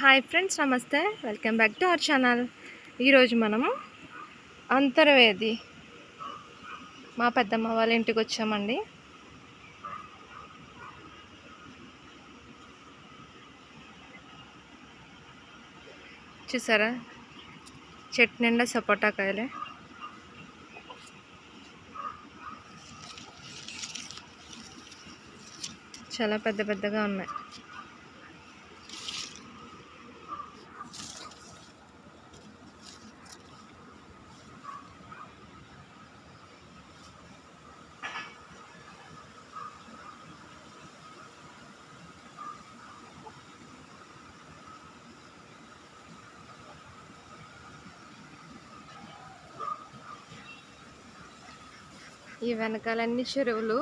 Hi friends నమస్తే. Welcome back to our channel. ఈరోజు మనము అంతర్వేది. మా పెద్దమ్మ వాళ్ళ ఇంటికి వచ్చామండి. చూసారా? చెట్టు నిండా సపోటా కాయలే. చాలా పెద్ద పెద్దగా ఉన్నాయి. ఈ వెనకాలన్నీ చెరువులు.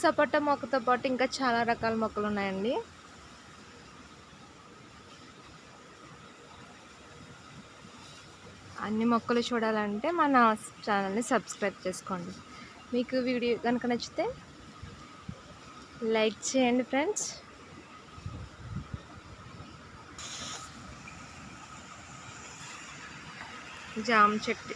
సపోటా మొక్కతో పాటు ఇంకా చాలా రకాల మొక్కలు ఉన్నాయండి. అన్ని మొక్కలు చూడాలంటే మన ఛానల్ని సబ్స్క్రైబ్ చేసుకోండి. మీకు వీడియో కనుక నచ్చితే లైక్ చేయండి ఫ్రెండ్స్. జామ చెట్టు.